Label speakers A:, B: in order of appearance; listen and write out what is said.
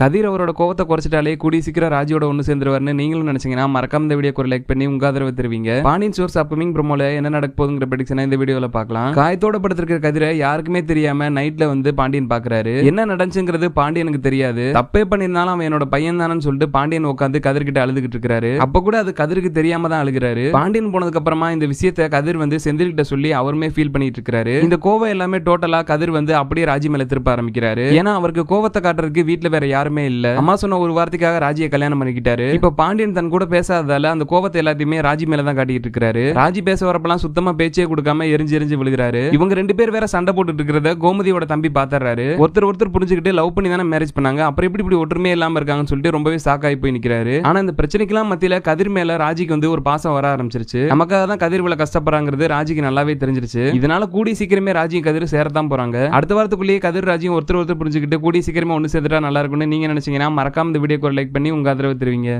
A: கதிர் அவரோட கோவத்தை குறைச்சிட்டாலே கூடி சீக்கிரம் ராஜியோட ஒன்று சேர்ந்துருவாருன்னு நீங்களும் நினைச்சீங்கன்னா மறக்காம இந்த வீடியோ ஒரு லைக் பண்ணி உங்க ஆதரவு தருவீங்க. பாண்டியன் சோர்ஸ் அப்கமிங் ப்ரோமோல என்ன நடக்க போகுதுங்கிற ப்ரெடிக்ஷனை இந்த வீடியோல பார்க்கலாம். காயத்தோட படுத்திருக்கிற கதிரை யாருக்குமே தெரியாம நைட்ல வந்து பாண்டியன் பாக்குறாரு. என்ன நடந்துச்சுங்கிறது பாண்டியனுக்கு தெரியாது. தப்பே பண்ணியிருந்தாலும் அவன் என்னோட பையன் தானு சொல்லிட்டு பாண்டியன் உட்காந்து கதிர்கிட்ட அழுதுகிட்டு இருக்காரு. அப்ப கூட அது கதிருக்கு தெரியாம தான் அழுகிறாரு. பாண்டியன் போனதுக்கு அப்புறமா இந்த விஷயத்தை கதிர் வந்து செந்தில்கிட்ட சொல்லி அவருமே ஃபீல் பண்ணிட்டு இருக்காரு. இந்த கோவம் எல்லாமே டோட்டலா கதிர் வந்து அப்படியே ராஜி மேல திருப்ப ஆரம்பிக்கிறாரு. ஏன்னா அவருக்கு கோவத்தை காட்டுறதுக்கு வீட்டுல வேற யார் யாருமே இல்ல. அம்மா சொன்ன ஒரு வார்த்தைக்காக ராஜியை கல்யாணம் பண்ணிக்கிட்டாரு. இப்ப பாண்டியன் தன் கூட பேசாததால அந்த கோவத்தை எல்லாத்தையுமே ராஜி மேல தான் காட்டிட்டு இருக்காரு ராஜி பேச வரப்பெல்லாம் சுத்தமா பேச்சே கொடுக்காம எரிஞ்சு எரிஞ்சு விழுகிறாரு. இவங்க ரெண்டு பேர் வேற சண்டை போட்டுட்டு இருக்கிறத கோமதியோட தம்பி பாத்துறாரு. ஒருத்தர் ஒருத்தர் புரிஞ்சுக்கிட்டு லவ் பண்ணி தானே மேரேஜ் பண்ணாங்க. அப்புறம் எப்படி இப்படி ஒற்றுமையே இல்லாம இருக்காங்கன்னு சொல்லிட்டு ரொம்பவே சாக்காய் போய் நிக்கிறாரு. ஆனா இந்த பிரச்சனைக்கெல்லாம் மத்தியில கதிர் மேல ராஜிக்கு வந்து ஒரு பாசம் வர ஆரம்பிச்சிருச்சு. நமக்காக தான் கதிர் இவ்வளவு கஷ்டப்படுறாங்கிறது ராஜிக்கு நல்லாவே தெரிஞ்சிருச்சு. இதனால கூடி சீக்கிரமே ராஜியும் கதிர் சேரத்தான் போறாங்க. அடுத்த வாரத்துக்குள்ளேயே கதிர் ராஜியும் ஒருத்தர் ஒருத்தர் புரிஞ்சுக்கிட்டு கூடி சீக்கிரமா ஒன்று சேர்த்துட்டா நல்லா இருக்கும்னு நீங்கள் நினைச்சீங்கன்னா மறக்காம இந்த வீடியோக்கு ஒரு லைக் பண்ணி உங்க ஆதரவு தருவீங்க.